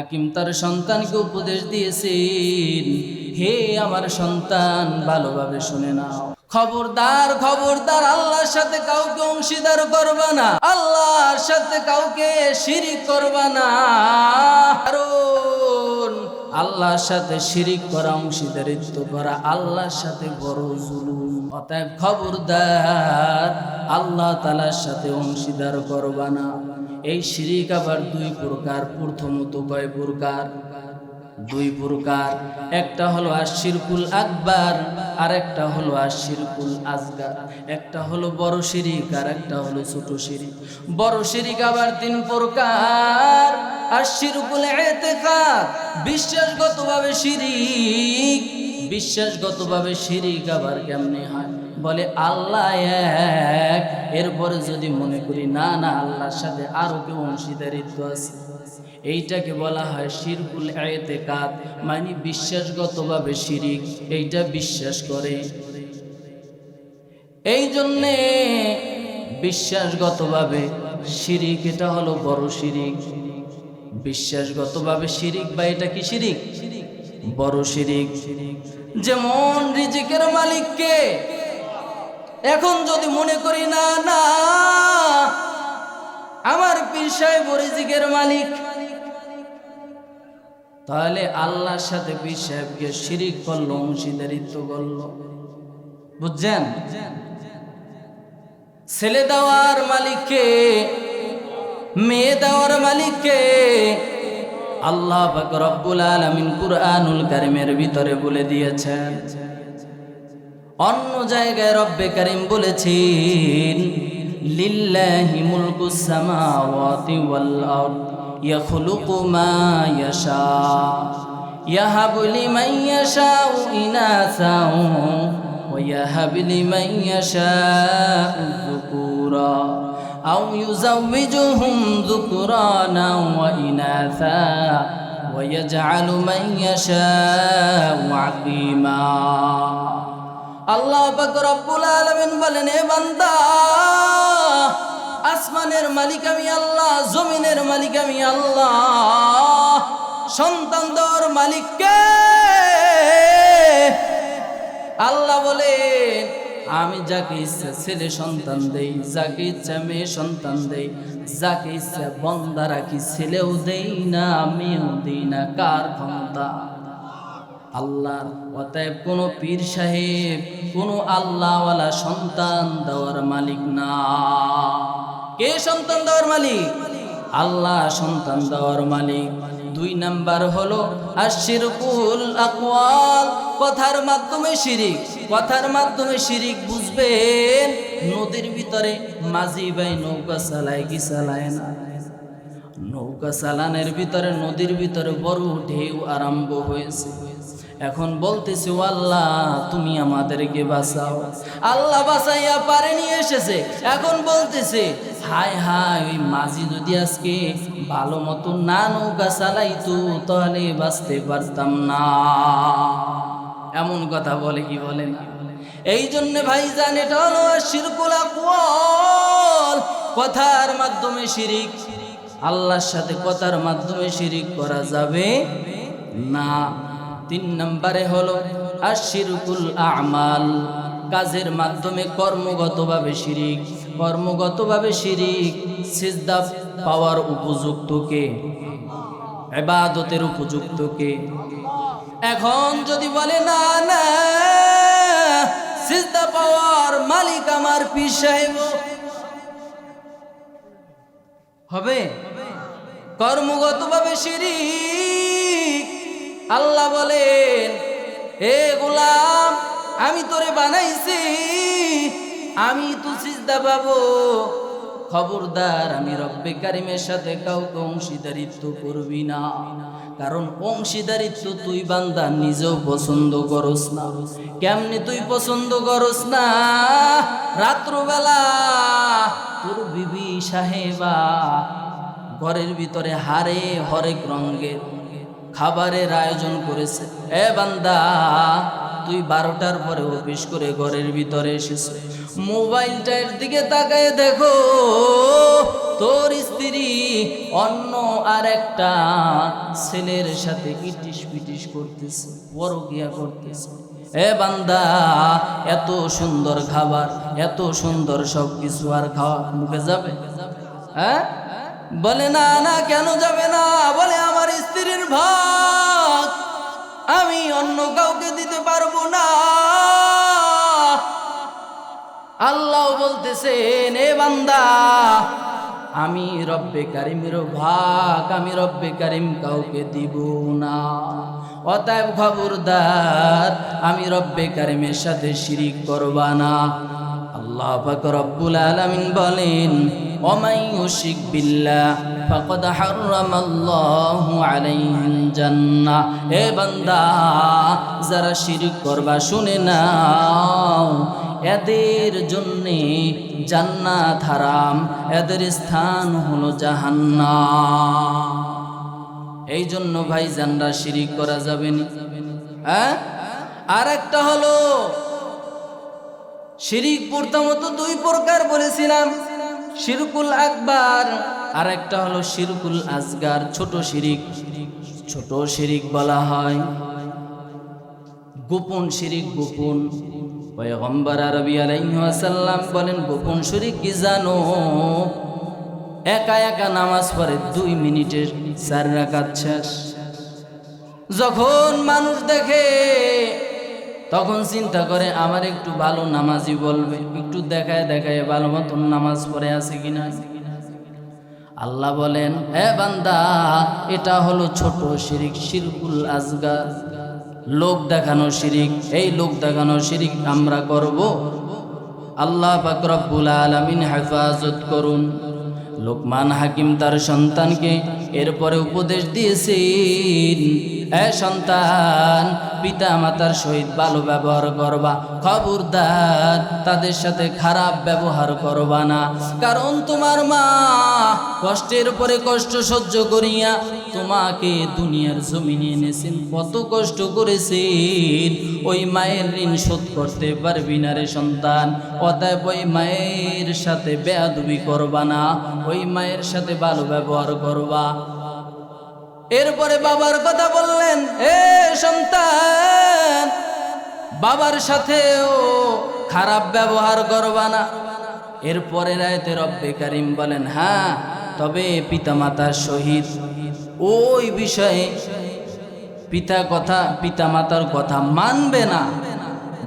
হাকিম তার সন্তানকে উপদেশ দিয়েছেন, হে আমার সন্তান, ভালোভাবে শুনে নাও। খবরদার খবরদার, আল্লাহর সাথে কাউকে অংশীদার করবা না, আল্লাহর সাথে কাউকে শিরিক করবা না। কারণ আল্লাহর সাথে শিরিক করা অংশীদারিত্ব করা, আল্লাহর সাথে বড় জুলুম। অতএব খবরদার, আল্লাহ তালার সাথে অংশীদার করবা না। এই শিরিক আবার দুই প্রকার, প্রথমত কয় প্রকার? দুই প্রকার। একটা হলো আশিরকুল আকবার আর একটা হলো আশিরকুল আজগার একটা হলো বড় শিরিক আর একটা হলো ছোট শিরিক। বড় শিরিক আবার তিন প্রকার। আশিরকুল এতেকাদ বিশ্বাসগতভাবে শিরিক বিশ্বাসগতভাবে শিরিক আবার হয়? বলে, আল্লাহ এক। এরপরে যদি মনে করি, না না, আল্লাহর সাথে আরও কেউ অংশীদারিত্ব আছে। এইটাকে বলা হয় শিরকুল এতেকাদ মানে বিশ্বাসগতভাবে শিরিক। এইটা বিশ্বাস করে। এই জন্যে বিশ্বাসগতভাবে শিরিক, এটা হলো বড় শিরিক। বিশ্বাসগতভাবে শিরিক বা এটা কি শিরিক? বড় শিরিক। যেমন রিজিকের মালিককে এখন যদি মনে করি, না না, আমার পীর সাহেব রিজিকের মালিক, তাহলে আল্লাহর সাথে পীর সাহেবকে শিরিক করল, অংশীদারিত্ব করল। বুঝছেন? ছেলে দেওয়ার মালিককে মেয়ে দেওয়ার মালিককে আল্লাহ রব্বুল আলামিন কুরআনুল কারিমের ভিতরে বলে দিয়েছেন, অন্য জায়গায় রব্বে কারিম বলেছেন, লিল্লাহি মুলকুস সামাওয়াতি ওয়াল আরদ, ইয়াখলুকু মা ইয়াশা, ইয়াহাবু লিমান ইয়াশাউ ইনাসাও ওয়া ইয়াহাবু লিমান ইয়াশাউ যুকুরা। আও ইউযাওবিজুহুম যুকরানা ওয়া ইনাসা ويجعل من يشاء عقيما আল্লাহ পাক রব্বুল আলামিন বলেন এ বান্দা আসমানের মালিক আমি আল্লাহ জমিনের মালিক আমি আল্লাহ সন্তান দেওয়ার মালিক কে আল্লাহ বলে আমি যাকে ইচ্ছা ছেলে সন্তান দেই, যাকে ইচ্ছা মেয়ে সন্তান দেই, যাকে ইচ্ছা বন্দা রাখি ছেলেও দেই না, মেয়েও দেই না, কার ক্ষমতা? আল্লাহর, অতএব কোন পীর সাহেব, কোন আল্লাহওয়ালা সন্তান দেওয়ার মালিক না। কে সন্তান দেওয়ার মালিক? আল্লাহ সন্তান দেওয়ার মালিক। দুই নাম্বার হলো আশিরকুল আকওয়াল। কথার মাধ্যমে শিরিক, কথার মাধ্যমে শিরিক বুঝবেন, নদীর ভিতরে মাঝি ভাই নৌকা চালায় কি চালায় না? নৌকা চালানের ভিতরে, নদীর ভিতরে বড় ঢেউ আরম্ভ হয়েছে। এখন বলতেছে, "ও আল্লাহ, তুমি আমাদেরকে বাঁচাও। আল্লাহ বাঁচাইয়া পারে নিয়ে এসেছে। এখন বলতেছে, হায় হায়, ওই মাঝি যদি আজকে ভালো মতো না নৌকা চালাইতো, তাহলে বাঁচতে পারতাম না। এমন কথা বলে কি বলে না? এই জন্য ভাই জান শিরকুল কথার মাধ্যমে শিরিক, আল্লাহর সাথে কথার মাধ্যমে শিরিক করা যাবে না। তিন নম্বরে হলো আশিরকুল আমাল, কাজের মাধ্যমে কর্মগতভাবে শিরিক। কর্মগতভাবে শিরিক, সিজদা পাওয়ার উপযুক্তকে এবাদতের উপযুক্তকে। এখন যদি বলে, না না, সিজদা পাওয়ার মালিক আমার পীর সাহেব। হবে? কর্মগতভাবে শিরিক আল্লাহ বলেন, হে গোলাম, আমি তোরে বানাইছি, আমি তো সিজদা পাবো। খবরদার, আমি রব্বে কারিমের সাথে কাউকে অংশীদারিত্ব করবি না। কারণ অংশীদারিত্ব তুই বান্দা নিজেও পছন্দ করস না। কেমনি তুই পছন্দ করস না? রাত্রবেলা তোর বিবি সাহেবা ঘরের ভিতরে হারে হরেক রঙের খাবারের আয়োজন করেছে। এ বান্দা, তুই বারোটার পরে অফিস করে ঘরের ভিতরে এসেছ। মোবাইলটার দিকে তাকায় দেখো, তোর স্ত্রী অন্য আর একটা ছেলের সাথে ইটিস পিটিস করতেছে, পরকিয়া করতেছে। এ বান্দা, এত সুন্দর খাবার, এত সুন্দর সব কিছু আর খাওয়া মুখে যাবে? হ্যাঁ? বলে, না না, কেন যাবে না? বলে, আমার স্ত্রীর ভাগ। আমি অন্য কাউকে দিতে পারব না। আল্লাহ বলতেছেন এ বান্দা, আমি রব্বে কারিমের ভাগ, আমি রব্বে কারিম কাউকে দিব না। অতএব খবরদার, আমি রব্বে কারিমের সাথে শিরিক করবা না। আল্লাহ পাক রব্বুল আলামিন বলেন ওমাই ইউশিক বিল্লাহ, ফাকাদ হারামাল্লাহু আলাইহিল জান্নাহ। এ বান্দা, যারা শিরিক করবা, শুনে নাও, এদের জন্যে জান্নাত হারাম, এদের স্থান হলো জাহান্নাম। এই জন্য ভাই জানরা শিরিক করা যাবে না। হ্যাঁ? আর একটা হলো শিরিক প্রথমত দুই প্রকার বলেছিলাম। শিরকুল আকবার আর একটা হলো শিরকুল আসগার, ছোট শিরিক। ছোট শিরিক বলা হয়। গোপন শিরিক গোপন। পয়গম্বর আরবি আলাইহাসাল্লাম বলেন, গোপন শিরিক কি জানো? একা একা নামাজ পড়ে দুই মিনিটের চার রাকাত শেষ। যখন মানুষ দেখে তখন চিন্তা করে, আমার একটু ভালো নামাজি বলবে। একটু দেখায় দেখায় ভালো মতন নামাজ পড়ে আছে কিনা? আল্লাহ বলেন, হে বান্দা, এটা হলো ছোট শিরিক, শিরকুল আজগার। লোক দেখানো শিরিক, এই লোক দেখানো শিরিক আমরা করব। আল্লাহ পাক রব্বুল আলামিন হেফাজত করুন। লোকমান হাকিম তার সন্তানকে এরপরে উপদেশ দিয়েছেন, এ সন্তান পিতা মাতার সহিত ভালো ব্যবহার করবা, খবরদার, তাদের সাথে খারাপ ব্যবহার করবা না। কারণ তোমার মা কষ্টের পরে কষ্ট সহ্য করিয়া তোমাকে দুনিয়ার জমিনে এনেছেন। কত কষ্ট করেছেন। ওই মায়ের ঋণ শোধ করতে পারবি না রে সন্তান। অতএব ওই মায়ের সাথে বেয়াদবি করবা না। ওই মায়ের সাথে ভালো ব্যবহার করবা। এরপরে বাবার কথা বললেন, এ সন্তান, বাবার সাথেও খারাপ ব্যবহার করবা না। এরপরে রায়তে রব্বে কারিম বলেন হ্যাঁ তবে পিতামাতার সহিত ওই বিষয়ে পিতা কথা পিতা মাতার কথা মানবে না।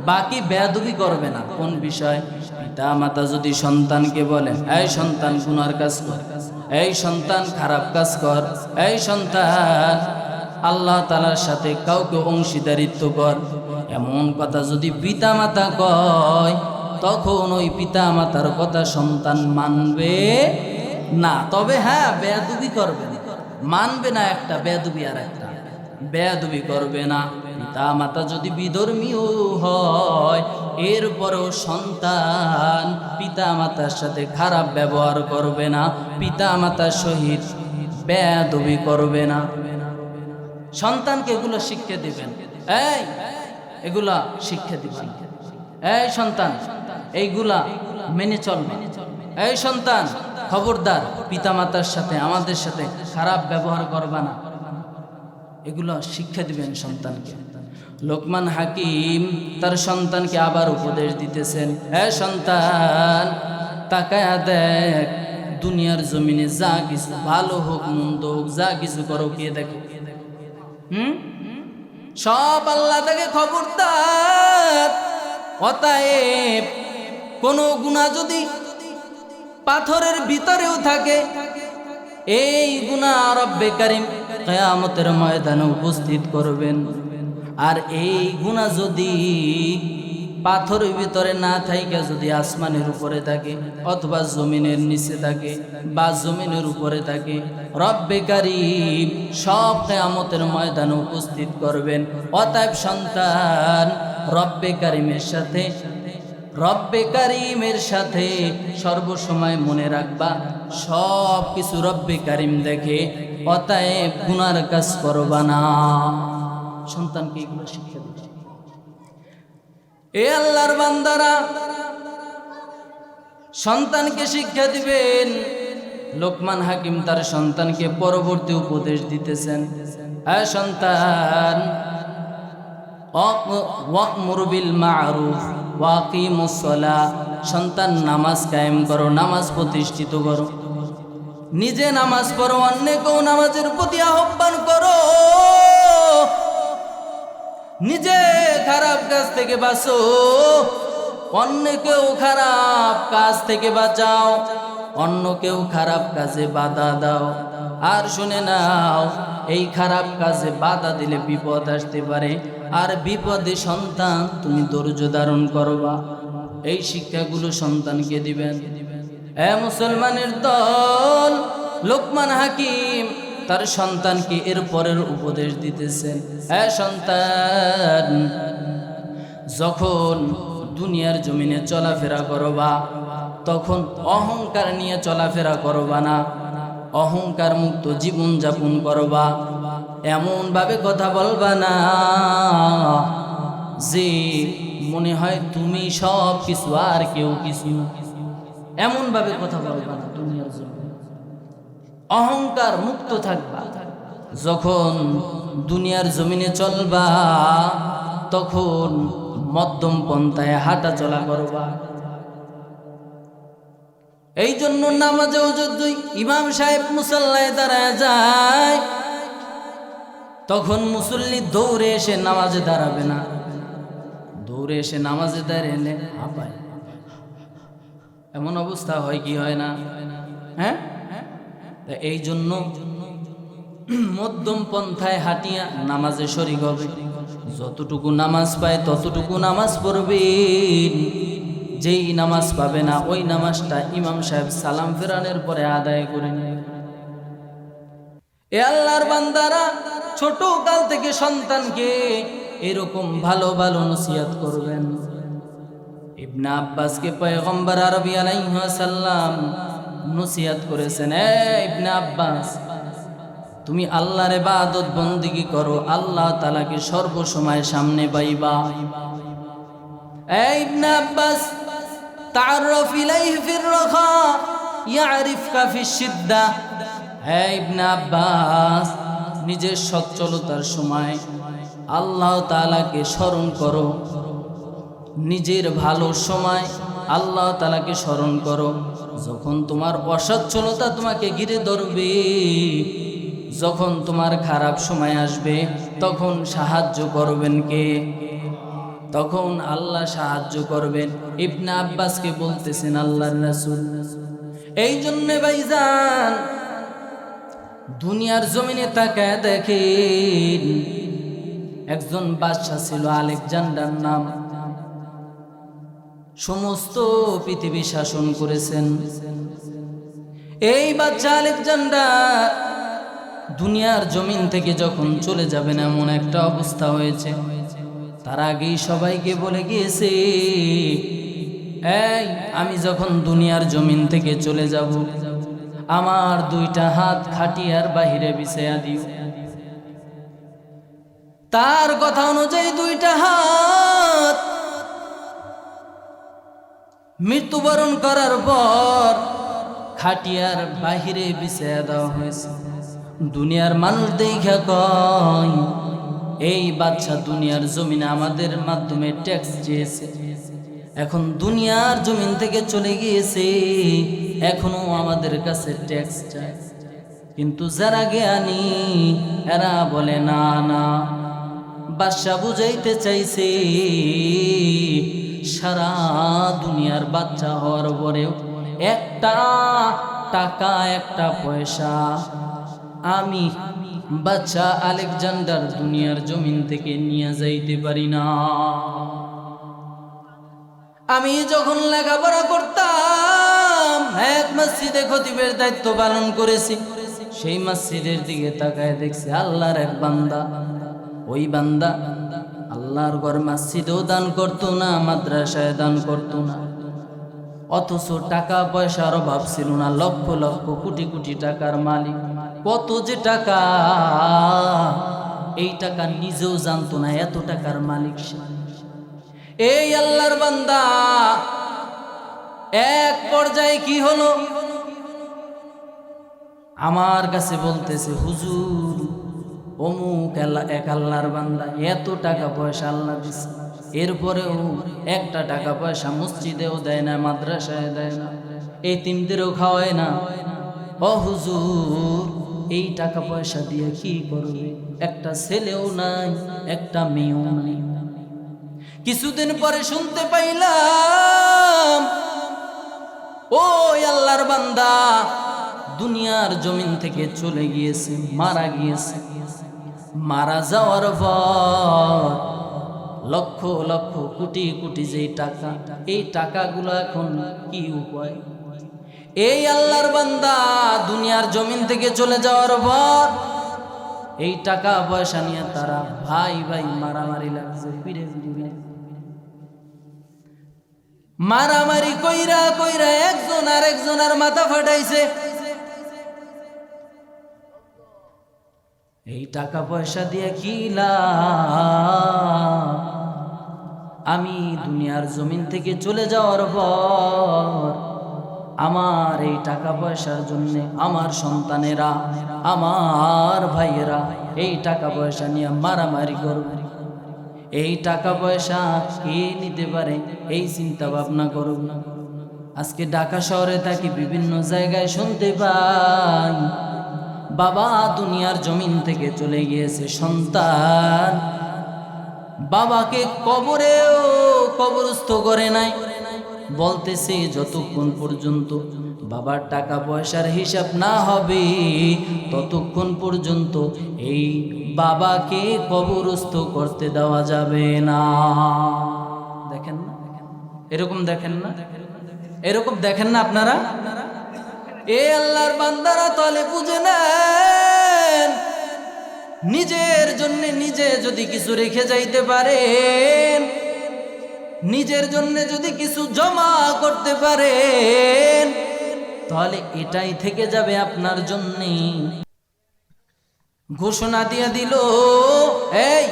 বাকি বেয়াদবি করবে না। কোন বিষয়? পিতা মাতা যদি সন্তানকে বলেন, এই সন্তান গুনার কাজ কর, এই সন্তান খারাপ কাজ কর, এই সন্তান আল্লাহ তালার সাথে কাউকে অংশীদারিত্ব কর। এমন কথা যদি পিতা মাতা কয়, তখন ওই পিতা মাতার কথা সন্তান মানবে না, তবে হ্যাঁ বেয়াদুবি করবে। মানবে না একটা বেয়াদুবি আর একটা। বেয়াদবি করবে না। পিতা মাতা যদি বিধর্মীয় হয়, এরপরেও সন্তান পিতা মাতার সাথে খারাপ ব্যবহার করবে না পিতা মাতার সহিত বেয়াদবি করবে না। সন্তানকে এগুলো শিক্ষা দিবেন। এই, এগুলা শিক্ষা দিবেন। এই সন্তান, এইগুলা মেনে চলবে এই সন্তান খবরদার পিতামাতার সাথে, আমাদের সাথে খারাপ ব্যবহার করবা না। এগুলো শিক্ষা দিবেন সন্তানকে। লোকমান হাকিম তার সন্তানকে আবার উপদেশ দিতেছেন হ্যাঁ সন্তান, তাকায়া দেখ, দুনিয়ার জমিনে যা কিছু ভালো হোক, মন্দ হোক, যা কিছু করো, কে দেখো? হুম? সব আল্লাহ তাকে খবরদার। অতএব কোনো গুণা যদি পাথরের ভিতরেও থাকে। এই গুণা রব্বে কারিম কেয়ামতের ময়দানে উপস্থিত করবেন। আর এই গুণা যদি পাথরের ভিতরে না থাইকা যদি আসমানের উপরে থাকে, অথবা জমিনের নিচে থাকে বা জমিনের উপরে থাকে, রব্বে কারিম সব কেয়ামতের ময়দানে উপস্থিত করবেন। অতএব সন্তান, রব্বে কারিমের সাথে রব্বে কারিমের সাথে সর্বসময় মনে রাখবা, সব কিছু রব্বে কারিম দেখে অতএব গুনার কাজ করবা না। সন্তানকে এগুলো শিক্ষা দিবে? এ আল্লাহর বান্দারা, সন্তানকে শিক্ষা দিবেন। লোকমান হাকিম তার সন্তানকে পরবর্তী উপদেশ দিতেছেন হ্যাঁ সন্তান ওয়াকমুর বিল মারুফ। ওয়াকিমুসলা সন্তান নামাজ কায়েম করো, নামাজ প্রতিষ্ঠিত করো। নিজে নামাজ পড়ো, অন্যকেও নামাজের প্রতি আহ্বান করো। নিজে খারাপ কাজ থেকে বাঁচো, অন্যকেও খারাপ কাজ থেকে বাঁচাও। অন্য কেউ খারাপ কাজে বাধা দাও। আর শুনে নাও, এই খারাপ কাজে বাধা দিলে বিপদ আসতে পারে। আর বিপদে সন্তান তুমি ধৈর্য ধারণ করবা। এই শিক্ষাগুলো সন্তানকে দিবেন। এ মুসলমানের দল, লোকমান হাকিম তার সন্তানকে এর পরের উপদেশ দিতেছেন। এ সন্তান, যখন দুনিয়ার জমিনে চলাফেরা করবা তখন অহংকার নিয়ে চলাফেরা করবা না। অহংকার মুক্ত জীবন যাপন করবা। এমন ভাবে কথা বলবা না যে মনে হয় তুমি সব কিছু আর কেউ কিছু। এমন ভাবে কথা বলবা না দুনিয়ার জমিনে অহংকার মুক্ত থাকবা। যখন দুনিয়ার জমিনে চলবা, তখন মধ্যম পন্থায় হাঁটা চলা করবা। এই জন্য নামাজেও যদি ইমাম সাহেব মুসাল্লায় দাঁড়ায় যায়। তখন মুসল্লি দৌড়ে এসে নামাজে দাঁড়াবে না। দৌড়ে এসে নামাজে দাঁড়িয়ে হাঁপায়। এমন অবস্থা হয় কি হয় না? হ্যাঁ? এই জন্য মধ্যম পন্থায় হাঁটিয়া নামাজে শরিক হবে। যতটুকু নামাজ পায় ততটুকু নামাজ পড়বেন যেই নামাজ পাবে না, ওই নামাজটা ইমাম সাহেব সালাম ফেরানের পরে আদায় করে নেয়। আল্লাহর বান্দারা, ছোট কাল থেকে সন্তানকে এরকম ভালো ভালো নসিহত করবেন। ইবনা আব্বাসকে পয়গম্বর আরবি আলাইহাল্লাম নসিহত করেছেন, এ ইবনা আব্বাস, তুমি আল্লাহর ইবাদত বন্দিগি করো, আল্লাহ তালাকে সর্বসময় সামনে পাইবা। এ ইবনা আব্বাস তাআররাফ ইলাইহি ফির রাখা ইয়ারিফকা ফিশ শিদ্দা হে ইবনে আব্বাস, নিজের সচ্ছলতার সময় আল্লাহ তাআলাকে স্মরণ করো। নিজের ভালো সময় আল্লাহ তালাকে স্মরণ করো। যখন তোমার অসচ্ছলতা তোমাকে ঘিরে ধরবে, যখন তোমার খারাপ সময় আসবে, তখন সাহায্য করবেন কে? তখন আল্লাহ সাহায্য করবেন। ইবনা আব্বাসকে বলতেছেন, আল্লাহর রাসূল, এই জন্যে ভাইজান, দুনিয়ার জমিনে তাকায় দেখেন, একজন বাদশাহ ছিল আলেকজান্ডার নাম। সমস্ত পৃথিবী শাসন করেছেন। এই বাচ্চা আলেকজান্ডার দুনিয়ার জমিন থেকে যখন চলে যাবেন, এমন একটা অবস্থা হয়েছে। তার আগেই সবাইকে বলে গিয়েছে, এই, আমি যখন দুনিয়ার জমিন থেকে চলে যাব, আমার দুইটা হাত খাটিয়ার বাহিরে বিছাইয়া দিও। তার কথা অনুযায়ী দুইটা হাত মৃত্যুবরণ করার পর খাটিয়ার বাহিরে বিছাইয়া দেওয়া হয়েছে। দুনিয়ার মানুষ দেখা কয় এই বাচ্চা দুনিয়ার জমিনে আমাদের মাধ্যমে ট্যাক্স চেয়েছে এখন দুনিয়ার জমিন থেকে চলে গিয়েছে, এখনও আমাদের কাছে ট্যাক্স চায় কিন্তু যারা জ্ঞানী, এরা বলে, না না, বাদশা বুঝাইতে চাইছে, সারা দুনিয়ার বাচ্চা হওয়ার পরেও একটা টাকা, একটা পয়সা, আমি বাচ্চা আলেকজান্ডার দুনিয়ার জমিন থেকে নিয়ে যাইতে পারি না। আমি যখন লেখাপড়া করতাম, এক মসজিদে খতিবের দায়িত্ব পালন করেছি। সেই মসজিদের দিকে তাকায় দেখছি আল্লাহর এক বান্দা। ওই বান্দা আল্লাহর ঘর মসজিদেও দান করতো না, মাদ্রাসায় দান করতো না। অথচ টাকা পয়সার অভাব ছিল না, লক্ষ লক্ষ কোটি কোটি টাকার মালিক। কত যে টাকা? এই টাকা নিজেও জানতো না এত টাকার মালিক এই আল্লাহর বান্দা, এক পর্যায়ে কি হলো? আমার কাছে বলতেছে, হুজুর, অমুক এক আল্লাহর বান্দা এত টাকা পয়সা আল্লাহ দিছে। এরপরেও একটা টাকা পয়সা মসজিদেও দেয় না, মাদ্রাসায় দেয় না এই তিনদেরও খাওয়ায় না। ও হুজুর এই টাকা পয়সা দিয়ে কি করবে? একটা ছেলেও নাই, একটা মেয়েও নাই। কিছুদিন পরে শুনতে পাইলাম ও আল্লাহর বান্দা দুনিয়ার জমিন থেকে চলে গিয়েছে, মারা গিয়েছে। মারা যাওয়ার পর লক্ষ লক্ষ কোটি কোটি যে টাকা, এই টাকাগুলো এখন কি উপায়? এই আল্লাহর বান্দা দুনিয়ার জমিন থেকে চলে যাওয়ার পর এই টাকা পয়সা নিয়ে তারা ভাই ভাই মারামারি লাগছে ফিরে ফিরে মারামারি কইরা কইরা একজন আর একজনের মাথা ফাটাইছে এই টাকা পয়সা দিয়ে কি? আমি দুনিয়ার জমিন থেকে চলে যাওয়ার পর আমার এই টাকা পয়সার জন্য আমার সন্তানেরা, আমার ভাইয়েরা এই টাকা পয়সা নিয়ে মারামারি করবে। এই টাকা পয়সা কে নিতে পারে এই চিন্তা ভাবনা করব আজকে ঢাকা শহরে থাকি বিভিন্ন জায়গায় শুনতে পাই, বাবা দুনিয়ার জমিন থেকে চলে গিয়েছে সন্তান। বাবাকে কবরেও কবরস্থ করে নাই। বলতেছে, যতক্ষণ পর্যন্ত বাবার টাকা পয়সার হিসাব না হবে, ততক্ষণ পর্যন্ত এই বাবাকে কবরস্থ করতে দেওয়া যাবে না। দেখেন না? এরকম দেখেন না? এরকম দেখেন না আপনারা? এ আল্লাহর বান্দারা তলে বুঝে নেন, নিজের জন্য নিজে যদি কিছু রেখে যাইতে পারেন নিজের জন্য যদি কিছু জমা করতে পারেন, তাহলে এটাই থেকে যাবে আপনার জন্য। ঘোষণা দিয়ে দিল, এই,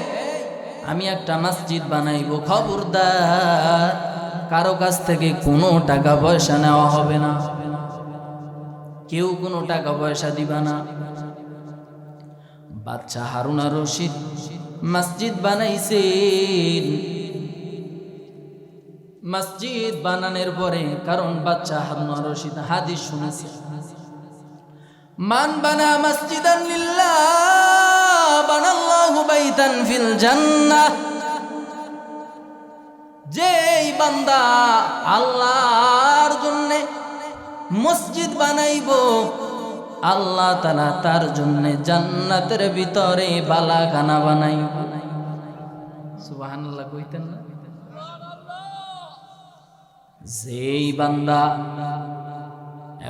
আমি একটা মসজিদ বানাইবো, খবরদার। কারও কাছ থেকে কোনো টাকা পয়সা নেওয়া হবে না। কেউ কোনো টাকা পয়সা দিবা না। বাচ্চা হারুনা রশিদ মসজিদ বানাইছেন। মসজিদ বানানোর পরে কারণ বাচ্চা হারুনা রশিদ হাদিস শুনেছে। মান বানা মসজিদান লিল্লাহ, বানাল্লাহু বাইতান ফিল জান্নাহ। যেই বান্দা আল্লাহর জন্য মসজিদ বানাইব, আল্লাহ তালা তার জন্য জান্নাতের ভিতরে বালাখানা বানাই সুবহানাল্লাহ কইতেন না? যেই বান্দা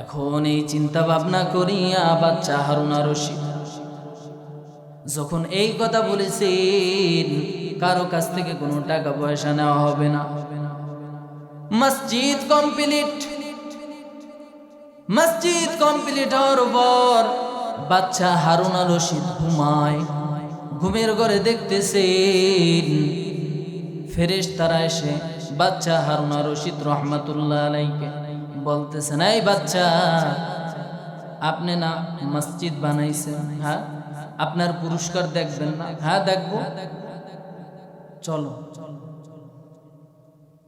এখন এই চিন্তা ভাবনা করিয়া বাচ্চা হারুনা যখন এই কথা বলেছেন, কারও কাছ থেকে কোনো টাকা পয়সা নেওয়া হবে না। মসজিদ কমপ্লিট মসজিদ কমপ্লিট হওয়ার পর বাচ্চা হারুনা রশিদ ঘুমায়, ঘুমের ঘরে দেখতেছেন ফেরেশ তারা এসে বাচ্চা হারুনা রশিদ রহমাতুল্লাহ আলাইকে বলতেছেন, এই বাচ্চা, আপনি না মসজিদ বানাইছেন হ্যাঁ? আপনার পুরস্কার দেখবেন না হ্যাঁ দেখব? চলো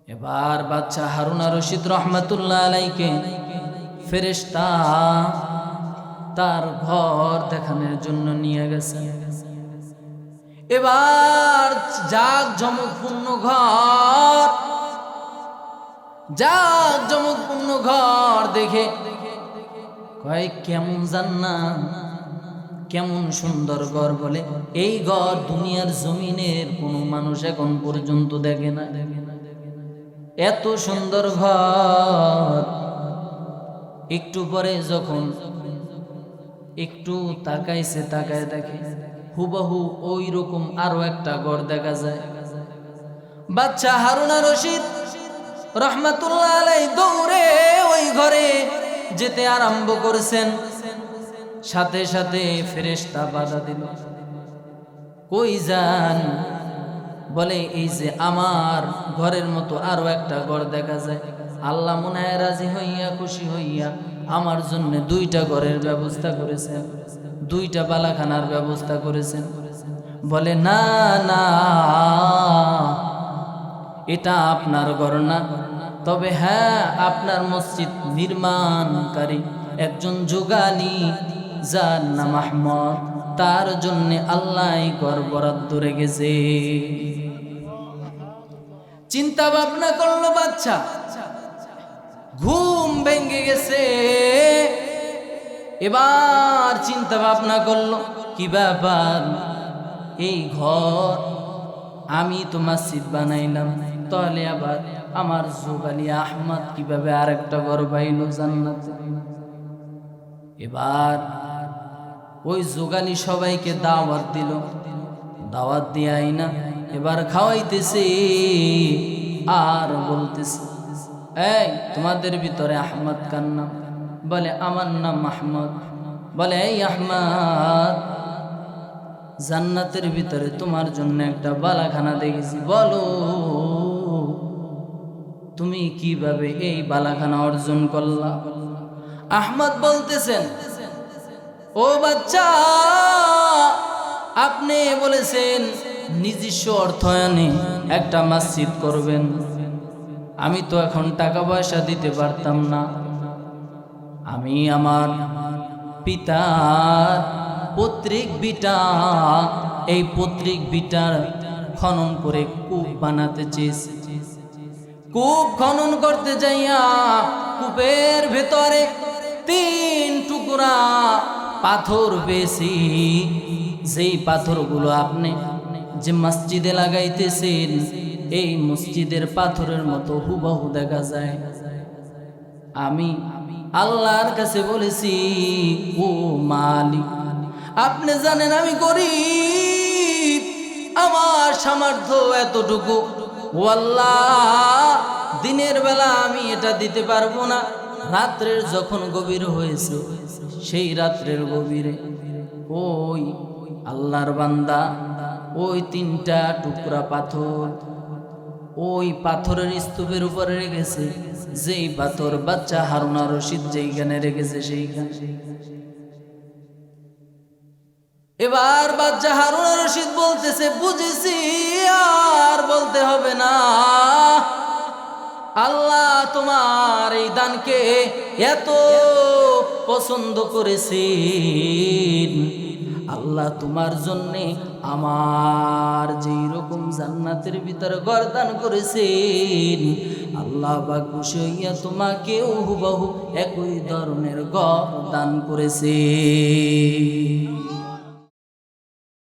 এবার বাচ্চা হারুনা রশিদ রহমাতুল্লাহ আলাইকে ফেরেশতা তার ঘর দেখানোর জন্য নিয়ে গেছে। এবার যাক জমকপূর্ণ ঘর। যাক জমকপূর্ণ ঘর দেখে। কয়, কেমন জান্না কেমন সুন্দর ঘর বলে। এই ঘর দুনিয়ার জমিনের কোনো মানুষ এখন পর্যন্ত দেখে না। এত সুন্দর ঘর। একটু পরে যখন একটু তাকাইছে, তাকায় দেখে হুবহু ওই রকম আরও একটা ঘর দেখা যায়। বাচ্চা হারুনা রশিদ রহমাতুল্লাহ দৌড়ে ওই ঘরে যেতে আরম্ভ করেছেন। সাথে সাথে ফেরেশতা বাধা দিল। কই যান? বলে, এই যে আমার ঘরের মতো আরও একটা ঘর দেখা যায়। আল্লাহ মনে রাজি হইয়া খুশি হইয়া আমার জন্য দুইটা ঘরের ব্যবস্থা করেছেন। দুইটা বালাখানার ব্যবস্থা করেছেন। বলে, না না, এটা আপনার ঘর না। তবে হ্যাঁ আপনার মসজিদ নির্মাণকারী একজন যোগালী যার নাম আহমদ। তার জন্যে আল্লাহ ঘর বরাদ্দ রেখেছে। চিন্তা ভাবনা করল বাচ্চা। ঘুম ভেঙে গেছে। এবার চিন্তা ভাবনা করল, কি ব্যাপার? এই ঘর আমি তো মসজিদ বানাইলাম, তাহলে আবার আমার জোগালি আহমদ কীভাবে আরেকটা ঘর পাইল জান্নাতে? এবার ওই জোগালি সবাইকে দাওয়াত দিল। দাওয়াত দিয়াই না এবার খাওয়াইতেছে আর বলতেছে, এই, তোমাদের ভিতরে আহমদ কার নাম? বলে, আমার নাম আহমদ বলে, এই আহমদ, জান্নাতের ভিতরে তোমার জন্য একটা বালাখানা দেখেছি। বলো, তুমি কীভাবে এই বালাখানা অর্জন করলা? আহমদ বলতেছেন, ও বাচ্চা, আপনি বলেছেন নিজস্ব অর্থায়নে একটা মসজিদ করবেন। আমি তো এখন টাকা পয়সা দিতে পারতাম না। আমি আমার পিতার পত্রিক বিটা, এই পত্রিক বিটার খনন করে কূপ বানাতে চেয়েছি। কূপ খনন করতে যাইয়া কূপের ভেতরে তিন টুকরা পাথর বেশি যেই পাথরগুলো আপনি যে মসজিদে লাগাইতেছেন, এই মসজিদের পাথরের মতো হুবহু দেখা যায়। আমি আল্লাহর কাছে বলেছি, ও মালিক, আপনি জানেন আমি গরিব, আমার সামর্থ্য এতটুকু। ও আল্লাহ দিনের বেলা আমি এটা দিতে পারব না। রাত্রের যখন গভীর হয়েছে, সেই রাত্রের গভীরে ওই আল্লাহর বান্দা, ওই তিনটা টুকরা পাথর ওই পাথরের স্তূপের উপরে রেখেছে। যেই পাথর বাচ্চা হারুনা রশিদ যেইখানে রেখেছে সেইখানে। এবার বাচ্চা হারুনা রশিদ বলতেছে, বুঝেছি আর বলতে হবে না। আল্লাহ তোমার এই দানকে এত পছন্দ করেছেন। আল্লাহ তোমার জন্যে আমার যেই রকম জান্নাতের ভিতরে গরদান করেছেন, আল্লাহ বা খুশি তোমাকে তোমাকেও হুবহু একই ধরনের গরদান করেছে